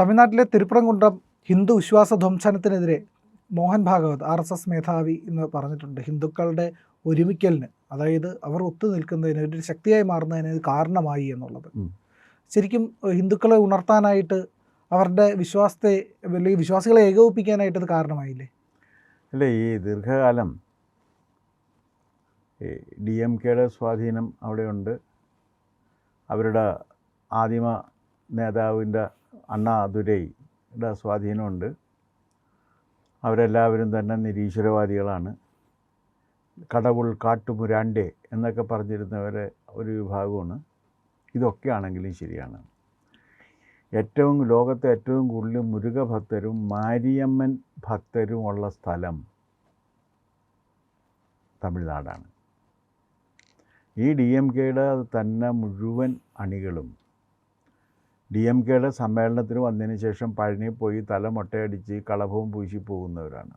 തമിഴ്നാട്ടിലെ തിരുപ്പുറംകുണ്ടം ഹിന്ദു വിശ്വാസ ധ്വംസനത്തിനെതിരെ Mohan Bhagwat R S S മേധാവി എന്ന് പറഞ്ഞിട്ടുണ്ട്. ഹിന്ദുക്കളുടെ ഒരുമിക്കലിന് അതായത് അവർ ഒത്തു നിൽക്കുന്നതിന് ഒരു ശക്തിയായി മാറുന്നതിന് ഇത് കാരണമായി എന്നുള്ളത്. ശരിക്കും ഹിന്ദുക്കളെ ഉണർത്താനായിട്ട് അവരുടെ വിശ്വാസത്തെ അല്ലെങ്കിൽ വിശ്വാസികളെ ഏകോപിപ്പിക്കാനായിട്ട് കാരണമായില്ലേ? അല്ല ഈ ദീർഘകാലം ഡി എം കെയുടെ സ്വാധീനം അവിടെയുണ്ട്. അവരുടെ ആദിമ നേതാവിന്റെ അണ്ണാ ദുരൈയുടെ സ്വാധീനമുണ്ട്. അവരെല്ലാവരും തന്നെ നിരീശ്വരവാദികളാണ്. കടവുൾ കാട്ടുമുരാണ്ടേ എന്നൊക്കെ പറഞ്ഞിരുന്നവരെ ഒരു വിഭാഗമാണ്. ഇതൊക്കെയാണെങ്കിലും ശരിയാണ്. ഏറ്റവും ലോകത്തെ ഏറ്റവും കൂടുതൽ മുരുകഭക്തരും മാരിയമ്മൻ ഭക്തരുമുള്ള സ്ഥലം തമിഴ്നാടാണ്. ഈ ഡി എം കെയുടെ തന്നെ മുഴുവൻ അണികളും ഡി എം കെയുടെ സമ്മേളനത്തിന് വന്നതിന് ശേഷം പഴനി പോയി തല മൊട്ടയടിച്ച് കളഭവും പൂശി പോകുന്നവരാണ്.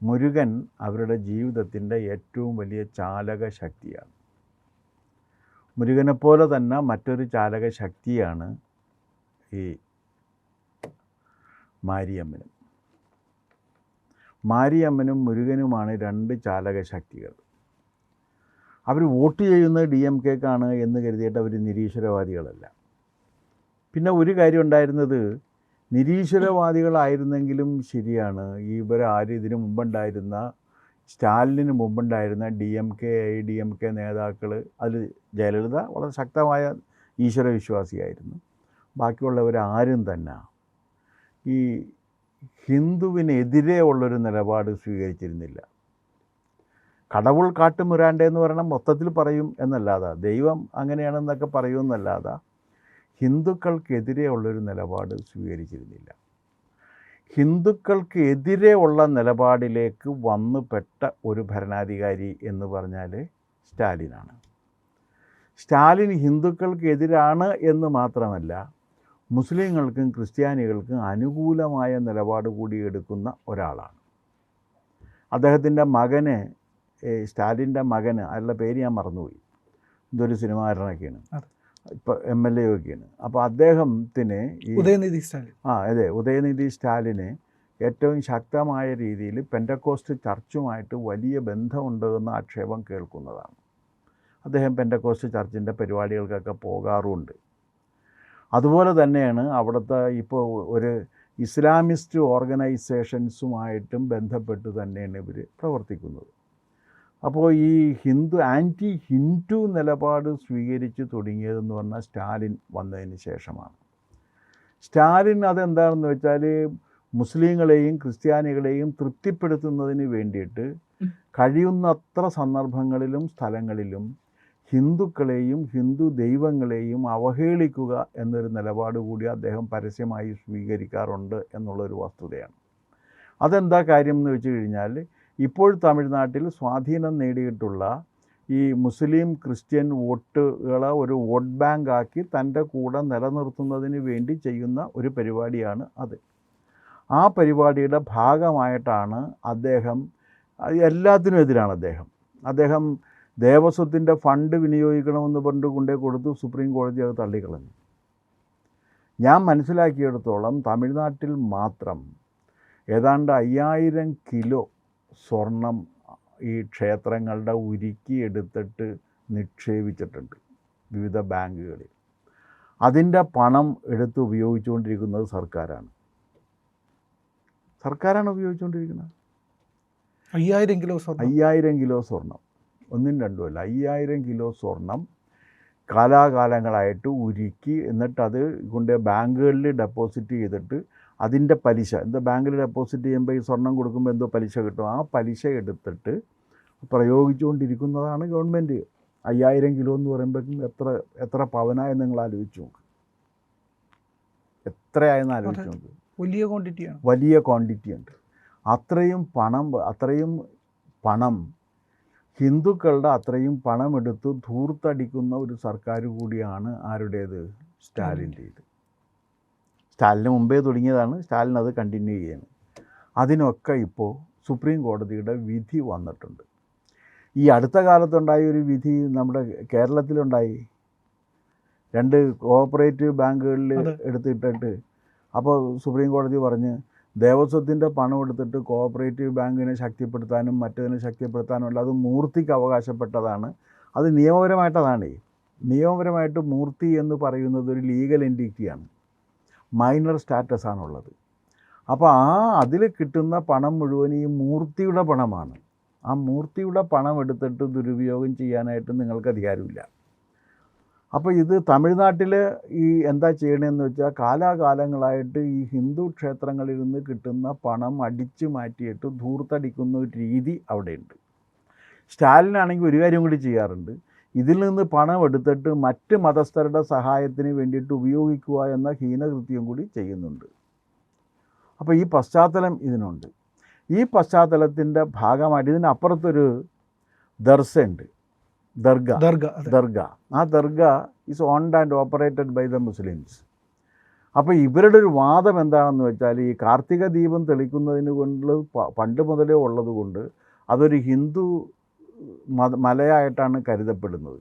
മുരുകൻ അവരുടെ ജീവിതത്തിന്റെ ഏറ്റവും വലിയ ചാലക ശക്തിയാണ് മുരുകനെപ്പോലെ തന്നെ മറ്റൊരു ചാലക ശക്തിയാണ് ഈ മാരിയമ്മനും. മാരിയമ്മനും മുരുകനുമാണ് രണ്ട് ചാലക ശക്തികൾ അവർ വോട്ട് ചെയ്യുന്നത് ഡി എം കെക്കാണ് എന്ന് കരുതിയിട്ട് അവർ നിരീശ്വരവാദികളല്ല. പിന്നെ ഒരു കാര്യം ഉണ്ടായിരുന്നത് നിരീശ്വരവാദികളായിരുന്നെങ്കിലും ശരിയാണ്. ഈ ഇവരാരും ഇതിനു മുമ്പുണ്ടായിരുന്ന സ്റ്റാലിന് മുമ്പുണ്ടായിരുന്ന D M K I D M K നേതാക്കൾ അതിൽ ജയലളിത വളരെ ശക്തമായ ഈശ്വര വിശ്വാസിയായിരുന്നു. ബാക്കിയുള്ളവരാരും തന്നെ. ഈ ഹിന്ദുവിനെതിരെ ഉള്ളൊരു നിലപാട് സ്വീകരിച്ചിരുന്നില്ല. കടവുൾ കാട്ടുമുരാണ്ട എന്ന് പറയണം മൊത്തത്തിൽ പറയും എന്നല്ലാതെ ദൈവം അങ്ങനെയാണെന്നൊക്കെ പറയുമെന്നല്ലാതെ ഹിന്ദുക്കൾക്കെതിരെ ഉള്ളൊരു നിലപാട് സ്വീകരിച്ചിരുന്നില്ല. ഹിന്ദുക്കൾക്ക് എതിരെ ഉള്ള നിലപാടിലേക്ക് വന്നുപെട്ട ഒരു ഭരണാധികാരി എന്ന് പറഞ്ഞാൽ സ്റ്റാലിനാണ്. സ്റ്റാലിൻ ഹിന്ദുക്കൾക്കെതിരാണ് എന്ന് മാത്രമല്ല മുസ്ലിങ്ങൾക്കും ക്രിസ്ത്യാനികൾക്കും അനുകൂലമായ നിലപാട് കൂടി എടുക്കുന്ന ഒരാളാണ്. അദ്ദേഹത്തിന്റെ മകന് സ്റ്റാലിന്റെ മകന് അയാളുടെ പേര് ഞാൻ മറന്നുപോയി. ഇതൊരു സിനിമാകാരനൊക്കെയാണ്. ഇപ്പോൾ എം എൽ എ ഒക്കെയാണ്. അപ്പോൾ അദ്ദേഹത്തിന് ഈ ഉദയനിധി സ്റ്റാലിൻ. ആ അതെ ഉദയനിധി സ്റ്റാലിന് ഏറ്റവും ശക്തമായ രീതിയിൽ പെൻഡക്കോസ്റ്റ് ചർച്ചുമായിട്ട് വലിയ ബന്ധമുണ്ടെന്ന ആക്ഷേപം കേൾക്കുന്നതാണ്. അദ്ദേഹം പെൻഡക്കോസ്റ്റ് ചർച്ചിന്റെ പരിപാടികൾക്കൊക്കെ പോകാറുമുണ്ട് അതുപോലെ തന്നെയാണ് അവിടുത്തെ ഇപ്പോൾ ഒരു ഇസ്ലാമിസ്റ്റ് ഓർഗനൈസേഷൻസുമായിട്ടും ബന്ധപ്പെട്ട് തന്നെയാണ് ഇവർ പ്രവർത്തിക്കുന്നത്. അപ്പോൾ ഈ ഹിന്ദു ആന്റി ഹിന്ദു നിലപാട് സ്വീകരിച്ച് തുടങ്ങിയതെന്ന് പറഞ്ഞാൽ സ്റ്റാലിൻ വന്നതിന് ശേഷമാണ്. സ്റ്റാലിൻ അതെന്താണെന്ന് വെച്ചാൽ മുസ്ലിങ്ങളെയും ക്രിസ്ത്യാനികളെയും തൃപ്തിപ്പെടുത്തുന്നതിന് വേണ്ടിയിട്ട് കഴിയുന്നത്ര സന്ദർഭങ്ങളിലും സ്ഥലങ്ങളിലും ഹിന്ദുക്കളെയും ഹിന്ദു ദൈവങ്ങളെയും അവഹേളിക്കുക എന്നൊരു നിലപാട് കൂടി അദ്ദേഹം പരസ്യമായി സ്വീകരിക്കാറുണ്ട് എന്നുള്ളൊരു വസ്തുതയാണ്. അതെന്താ കാര്യം എന്ന് വെച്ച് കഴിഞ്ഞാൽ ഇപ്പോൾ തമിഴ്നാട്ടിൽ സ്വാധീനം നേടിയിട്ടുള്ള ഈ മുസ്ലിം ക്രിസ്ത്യൻ വോട്ടുകളെ ഒരു വോട്ട് ബാങ്ക് ആക്കി തന്റെ കൂടെ നിലനിർത്തുന്നതിന് വേണ്ടി ചെയ്യുന്ന ഒരു പരിപാടിയാണ് അത്. ആ പരിപാടിയുടെ ഭാഗമായിട്ടാണ് അദ്ദേഹം എല്ലാത്തിനും എതിരാണ് അദ്ദേഹം. അദ്ദേഹം ദേവസ്വത്തിന്റെ ഫണ്ട് വിനിയോഗിക്കണമെന്ന് പറഞ്ഞിട്ട് കൊണ്ടേ കൊടുത്തു സുപ്രീം കോടതി അത് തള്ളിക്കളഞ്ഞു. ഞാൻ മനസ്സിലാക്കിയിടത്തോളം തമിഴ്നാട്ടിൽ മാത്രം ഏതാണ്ട് അയ്യായിരം കിലോ സ്വർണം ഈ ക്ഷേത്രങ്ങളുടെ ഉരുക്കി എടുത്തിട്ട് നിക്ഷേപിച്ചിട്ടുണ്ട് വിവിധ ബാങ്കുകളിൽ. അതിന്റെ പണം എടുത്ത് ഉപയോഗിച്ചുകൊണ്ടിരിക്കുന്നത് സർക്കാരാണ്. സർക്കാരാണ് ഉപയോഗിച്ചുകൊണ്ടിരിക്കുന്നത്. അയ്യായിരം കിലോ സ്വർണം. അയ്യായിരം കിലോ സ്വർണം. ഒന്നും രണ്ടുമല്ല അയ്യായിരം കിലോ സ്വർണം കാലാകാലങ്ങളായിട്ട് ഉരുക്കി എന്നിട്ട് അത് കൊണ്ട് ബാങ്കുകളിൽ ഡെപ്പോസിറ്റ് ചെയ്തിട്ട് അതിന്റെ പലിശ എന്താ ബാങ്കിൽ ഡെപ്പോസിറ്റ് ചെയ്യുമ്പോൾ ഈ സ്വർണം കൊടുക്കുമ്പോൾ എന്തോ പലിശ കിട്ടും. ആ പലിശ എടുത്തിട്ട് പ്രയോഗിച്ചുകൊണ്ടിരിക്കുന്നതാണ് ഗവൺമെന്റ്. അയ്യായിരം കിലോ എന്ന് പറയുമ്പോഴേക്കും എത്ര എത്ര പവനായെന്ന് നിങ്ങൾ ആലോചിച്ചു നോക്ക്. എത്രയായെന്ന് ആലോചിച്ചു നോക്ക്. വലിയ ക്വാണ്ടിറ്റിയാണ് വലിയ ക്വാണ്ടിറ്റി ഉണ്ട്. അത്രയും പണം അത്രയും പണം ഹിന്ദുക്കളുടെ അത്രയും പണമെടുത്ത് ധൂർത്തടിക്കുന്ന ഒരു സർക്കാർ കൂടിയാണ് ആരുടേത്? സ്റ്റാലിന്റേത്. സ്റ്റാലിന് മുമ്പേ തുടങ്ങിയതാണ് സ്റ്റാലിൻ അത് കണ്ടിന്യൂ ചെയ്യണം അതിനൊക്കെ ഇപ്പോൾ സുപ്രീം കോടതിയുടെ വിധി വന്നിട്ടുണ്ട്. ഈ അടുത്ത കാലത്തുണ്ടായ ഒരു വിധി നമ്മുടെ കേരളത്തിലുണ്ടായി. രണ്ട് കോഓപ്പറേറ്റീവ് ബാങ്കുകളിൽ. എടുത്തിട്ടിട്ട് അപ്പോൾ സുപ്രീം കോടതി പറഞ്ഞ് ദേവസ്വത്തിന്റെ പണം എടുത്തിട്ട് കോഓപ്പറേറ്റീവ് ബാങ്കിനെ ശക്തിപ്പെടുത്താനും മറ്റതിനെ ശക്തിപ്പെടുത്താനും അല്ല അത് മൂർത്തിക്ക് അവകാശപ്പെട്ടതാണ്. അത് നിയമപരമായിട്ടതാണ്. നിയമപരമായിട്ട് മൂർത്തി എന്ന് പറയുന്നത് ഒരു ലീഗൽ എന്റിറ്റിയാണ് മൈനർ സ്റ്റാറ്റസ് ആണുള്ളത് അപ്പോൾ ആ അതിൽ കിട്ടുന്ന പണം മുഴുവൻ ഈ മൂർത്തിയുടെ പണമാണ്. ആ മൂർത്തിയുടെ പണം എടുത്തിട്ട് ദുരുപയോഗം ചെയ്യാനായിട്ട് നിങ്ങൾക്ക് അധികാരമില്ല. അപ്പോൾ ഇത് തമിഴ്നാട്ടിൽ ഈ എന്താ ചെയ്യണമെന്ന് വെച്ചാൽ കാലാകാലങ്ങളായിട്ട് ഈ ഹിന്ദു ക്ഷേത്രങ്ങളിൽ നിന്ന് കിട്ടുന്ന പണം അടിച്ചു മാറ്റിയിട്ട് ധൂർത്തടിക്കുന്ന ഒരു രീതി അവിടെയുണ്ട്. സ്റ്റാലിനാണെങ്കിൽ ഒരു കാര്യം കൂടി ചെയ്യാറുണ്ട്. ഇതിൽ നിന്ന് പണം എടുത്തിട്ട് മറ്റ് മതസ്ഥരുടെ സഹായത്തിന് വേണ്ടിയിട്ട് ഉപയോഗിക്കുക എന്ന ഹീനകൃത്യം കൂടി ചെയ്യുന്നുണ്ട്. അപ്പോൾ ഈ പശ്ചാത്തലം ഇതിനുണ്ട്. ഈ പശ്ചാത്തലത്തിന്റെ ഭാഗമായിട്ട് ഇതിനപ്പുറത്തൊരു ദർസയുണ്ട് ദർഗ. ദർഗ ദർഗ. ആ dargah is owned and operated by the Muslims അപ്പോൾ ഇവരുടെ ഒരു വാദം എന്താണെന്ന് വെച്ചാൽ ഈ കാർത്തിക ദീപം തെളിക്കുന്നതിന് കൊണ്ട് പണ്ട് മുതലേ ഉള്ളത് കൊണ്ട് അതൊരു ഹിന്ദു മലയായിട്ടാണ് കരുതപ്പെടുന്നത്.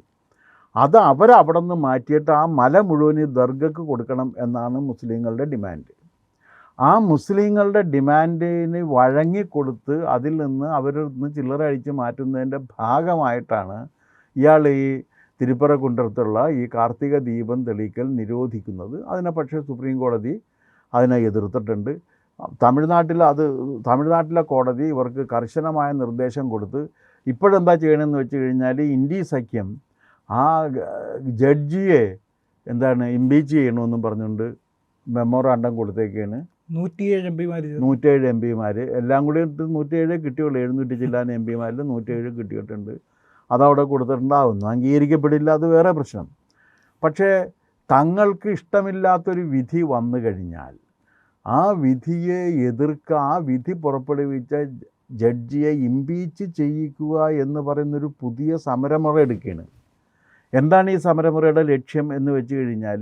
അത് അവരവിടെ നിന്ന് മാറ്റിയിട്ട് ആ മല മുഴുവൻ ദർഗക്ക് കൊടുക്കണം എന്നാണ് മുസ്ലിങ്ങളുടെ ഡിമാൻഡ്. ആ മുസ്ലിങ്ങളുടെ ഡിമാൻഡിന് വഴങ്ങിക്കൊടുത്ത് അതിൽ നിന്ന് അവരിൽ നിന്ന് ചില്ലറ അഴിച്ച് മാറ്റുന്നതിന്റെ ഭാഗമായിട്ടാണ് ഇയാൾ ഈ തിരുപ്പറക്കുണ്ടത്തുള്ള ഈ കാർത്തിക ദീപം തെളിയിക്കൽ നിരോധിക്കുന്നത്. അതിനെ പക്ഷേ സുപ്രീം കോടതി അതിനെ എതിർത്തിട്ടുണ്ട്. തമിഴ്നാട്ടിൽ അത് തമിഴ്നാട്ടിലെ കോടതി ഇവർക്ക് കർശനമായ നിർദ്ദേശം കൊടുത്ത് ഇപ്പോഴെന്താ ചെയ്യണമെന്ന് വെച്ച് കഴിഞ്ഞാൽ ഇന്ത്യ സഖ്യം ആ ജഡ്ജിയെ എന്താണ് ഇമ്പീച്ച് ചെയ്യണമെന്നും പറഞ്ഞുകൊണ്ട് മെമ്മോറാണ്ടം കൊടുത്തേക്കാണ്. നൂറ്റിയേഴ് എം പിമാർ നൂറ്റേഴ് എം പിമാർ എല്ലാം കൂടി നൂറ്റേഴ് കിട്ടിയുള്ളൂ. എഴുന്നൂറ്റി ചില്ലാൻ എം പിമാരിൽ നൂറ്റേഴ് കിട്ടിയിട്ടുണ്ട്. അതവിടെ കൊടുത്തിട്ടുണ്ടാവുന്നു. അംഗീകരിക്കപ്പെടില്ല അത് വേറെ പ്രശ്നം. പക്ഷേ തങ്ങൾക്ക് ഇഷ്ടമില്ലാത്തൊരു വിധി വന്നു കഴിഞ്ഞാൽ ആ വിധിയെ എതിർക്കുക ആ വിധി പുറപ്പെടുവിച്ച ജഡ്ജിയെ ഇമ്പീച്ച് ചെയ്യിക്കുക എന്ന് പറയുന്നൊരു പുതിയ സമരമുറ എടുക്കുകയാണ്. എന്താണ് ഈ സമരമുറയുടെ ലക്ഷ്യം എന്ന് വെച്ച് കഴിഞ്ഞാൽ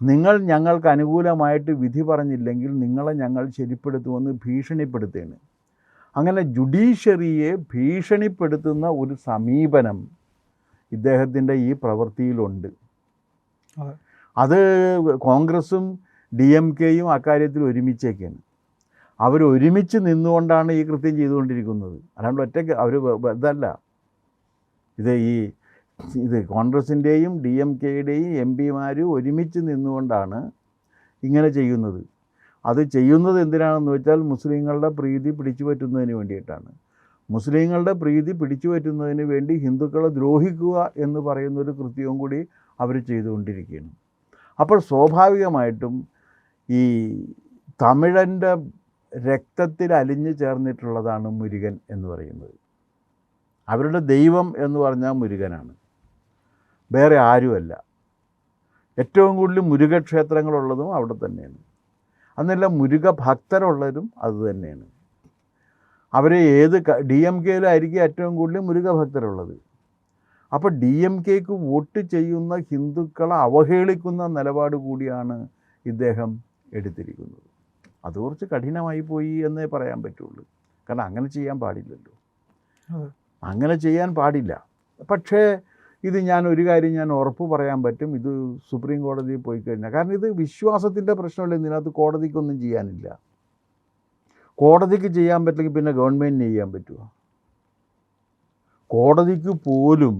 നിങ്ങൾ ഞങ്ങൾക്ക് അനുകൂലമായിട്ട് വിധി പറഞ്ഞില്ലെങ്കിൽ നിങ്ങളെ ഞങ്ങൾ ശരിപ്പെടുത്തുമെന്ന് ഭീഷണിപ്പെടുത്തുകയാണ്. അങ്ങനെ ജുഡീഷ്യറിയെ ഭീഷണിപ്പെടുത്തുന്ന ഒരു സമീപനം ഇദ്ദേഹത്തിന്റെ ഈ പ്രവൃത്തിയിലുണ്ട്. അതെ. അത് കോൺഗ്രസും ഡി എം കെയും അക്കാര്യത്തിൽ ഒരുമിച്ചേക്കാണ്. അവർ ഒരുമിച്ച് നിന്നുകൊണ്ടാണ് ഈ കൃത്യം ചെയ്തുകൊണ്ടിരിക്കുന്നത്. അല്ലാണ്ട് ഒറ്റയ്ക്ക് അവർ ഇതല്ല. ഇത് ഈ ഇത് കോൺഗ്രസിന്റെയും ഡി എം കെയുടെയും എം പിമാരും ഒരുമിച്ച് നിന്നുകൊണ്ടാണ് ഇങ്ങനെ ചെയ്യുന്നത്. അത് ചെയ്യുന്നത് എന്തിനാണെന്ന് വെച്ചാൽ മുസ്ലിങ്ങളുടെ പ്രീതി പിടിച്ചു പറ്റുന്നതിന് വേണ്ടിയിട്ടാണ്. മുസ്ലിങ്ങളുടെ പ്രീതി പിടിച്ചു പറ്റുന്നതിന് വേണ്ടി ഹിന്ദുക്കളെ ദ്രോഹിക്കുക എന്ന് പറയുന്നൊരു കൃത്യവും കൂടി അവർ ചെയ്തുകൊണ്ടിരിക്കുകയാണ്. അപ്പോൾ സ്വാഭാവികമായിട്ടും ഈ തമിഴന്റെ രക്തത്തിൽ അലിഞ്ഞു ചേർന്നിട്ടുള്ളതാണ് മുരുകൻ എന്ന് പറയുന്നത്. അവരുടെ ദൈവം എന്ന് പറഞ്ഞാൽ മുരുകനാണ്. വേറെ ആരുമല്ല. ഏറ്റവും കൂടുതൽ മുരുകക്ഷേത്രങ്ങളുള്ളതും അവിടെ തന്നെയാണ്. അന്നെല്ലാം മുരുക ഭക്തരുള്ളതും അത് തന്നെയാണ്. അവർ ഏത് ഡി എം കെയിലായിരിക്കും ഏറ്റവും കൂടുതൽ മുരുക ഭക്തരുള്ളത് അപ്പോൾ ഡി എം കെക്ക് വോട്ട് ചെയ്യുന്ന ഹിന്ദുക്കളെ അവഹേളിക്കുന്ന നിലപാട് കൂടിയാണ് ഇദ്ദേഹം എടുത്തിരിക്കുന്നത്. അത് കുറച്ച് കഠിനമായി പോയി എന്നേ പറയാൻ പറ്റുള്ളൂ. കാരണം അങ്ങനെ ചെയ്യാൻ പാടില്ലല്ലോ. അങ്ങനെ ചെയ്യാൻ പാടില്ല. പക്ഷേ ഇത് ഞാൻ ഒരു കാര്യം ഞാൻ ഉറപ്പ് പറയാൻ പറ്റും. ഇത് സുപ്രീം കോടതിയിൽ പോയി കഴിഞ്ഞാൽ. കാരണം ഇത് വിശ്വാസത്തിന്റെ പ്രശ്നമല്ല? ഇതിനകത്ത് കോടതിക്കൊന്നും ചെയ്യാനില്ല. കോടതിക്ക് ചെയ്യാൻ പറ്റില്ലെങ്കിൽ പിന്നെ ഗവൺമെന്റിന് ചെയ്യാൻ പറ്റുമോ കോടതിക്ക് പോലും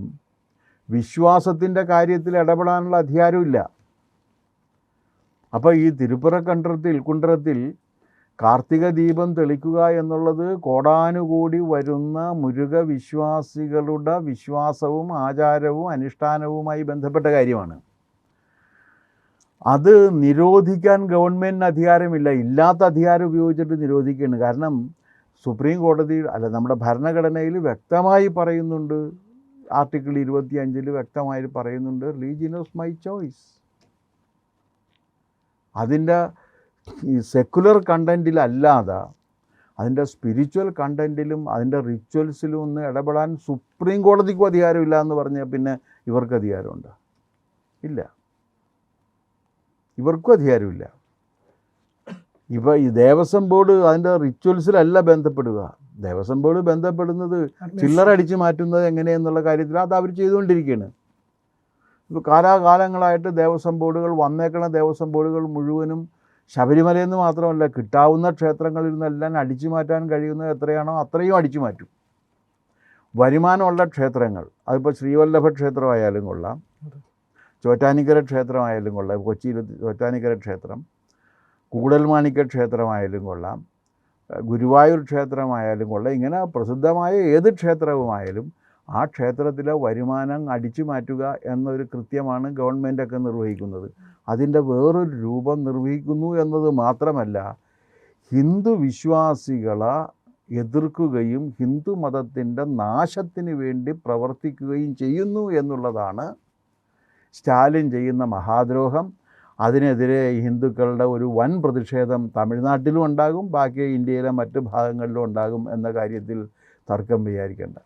വിശ്വാസത്തിന്റെ കാര്യത്തിൽ ഇടപെടാനുള്ള അധികാരമില്ല. അപ്പോൾ ഈ തിരുപ്പുറക്കണ്ടത്തിൽ കുണ്ടറത്തിൽ കാർത്തിക ദീപം തെളിക്കുക എന്നുള്ളത് കോടാനുകൂടി വരുന്ന മുരുക വിശ്വാസികളുടെ വിശ്വാസവും ആചാരവും അനുഷ്ഠാനവുമായി ബന്ധപ്പെട്ട കാര്യമാണ്. അത് നിരോധിക്കാൻ ഗവൺമെന്റിന് അധികാരമില്ല. ഇല്ലാത്ത അധികാരം ഉപയോഗിച്ചിട്ട് നിരോധിക്കുകയാണ്. കാരണം സുപ്രീം കോടതി അല്ല നമ്മുടെ ഭരണഘടനയിൽ വ്യക്തമായി പറയുന്നുണ്ട്. ആർട്ടിക്കിൾ ഇരുപത്തി അഞ്ചിൽ വ്യക്തമായി പറയുന്നുണ്ട്. Religion of my choice. അതിന്റെ ഈ സെക്കുലർ കണ്ടന്റിലല്ലാതെ അതിന്റെ സ്പിരിച്വൽ കണ്ടന്റിലും അതിന്റെ റിച്വൽസിലും ഒന്നും ഇടപെടാൻ സുപ്രീം കോടതിക്കും അധികാരമില്ല എന്ന് പറഞ്ഞാൽ പിന്നെ ഇവർക്ക് അധികാരമുണ്ട്. ഇല്ല. ഇവർക്കും അധികാരമില്ല. ഇവ ഈ ദേവസ്വം ബോർഡ് അതിന്റെ റിച്വൽസിലല്ല ബന്ധപ്പെടുക. ദേവസ്വം ബോർഡ് ബന്ധപ്പെടുന്നത് ചില്ലറ അടിച്ച് മാറ്റുന്നത് എങ്ങനെയെന്നുള്ള കാര്യത്തിൽ അത് അവർ ചെയ്തുകൊണ്ടിരിക്കുകയാണ് ഇപ്പോൾ കാലാകാലങ്ങളായിട്ട് ദേവസ്വം ബോർഡുകൾ വന്നേക്കണ ദേവസ്വം ബോർഡുകൾ മുഴുവനും ശബരിമലയിൽ നിന്ന് മാത്രമല്ല കിട്ടാവുന്ന ക്ഷേത്രങ്ങളിൽ നിന്നെല്ലാം അടിച്ചു മാറ്റാൻ കഴിയുന്നത് എത്രയാണോ അത്രയും അടിച്ചു മാറ്റും. വരുമാനമുള്ള ക്ഷേത്രങ്ങൾ അതിപ്പോൾ ശ്രീവല്ലഭ ക്ഷേത്രമായാലും കൊള്ളാം ചോറ്റാനിക്കര ക്ഷേത്രമായാലും കൊള്ളാം കൊച്ചിയിൽ ചോറ്റാനിക്കര ക്ഷേത്രം കൂടൽമാണിക്യ ക്ഷേത്രമായാലും കൊള്ളാം ഗുരുവായൂർ ക്ഷേത്രമായാലും കൊള്ളാം ഇങ്ങനെ പ്രസിദ്ധമായ ഏത് ക്ഷേത്രവുമായാലും ആ ക്ഷേത്രത്തിലെ വരുമാനം അടിച്ചു മാറ്റുക എന്നൊരു കൃത്യമാണ് ഗവൺമെന്റൊക്കെ നിർവഹിക്കുന്നത്. അതിന്റെ വേറൊരു രൂപം നിർവഹിക്കുന്നു എന്നത് മാത്രമല്ല ഹിന്ദു വിശ്വാസികളെ എതിർക്കുകയും ഹിന്ദു മതത്തിന്റെ നാശത്തിന് വേണ്ടി പ്രവർത്തിക്കുകയും ചെയ്യുന്നു എന്നുള്ളതാണ് സ്റ്റാലിൻ ചെയ്യുന്ന മഹാദ്രോഹം. അതിനെതിരെ ഹിന്ദുക്കളുടെ ഒരു വൻ പ്രതിഷേധം തമിഴ്നാട്ടിലും ഉണ്ടാകും ബാക്കി ഇന്ത്യയിലെ മറ്റ് ഭാഗങ്ങളിലും ഉണ്ടാകും എന്ന കാര്യത്തിൽ തർക്കം വിചാരിക്കേണ്ട.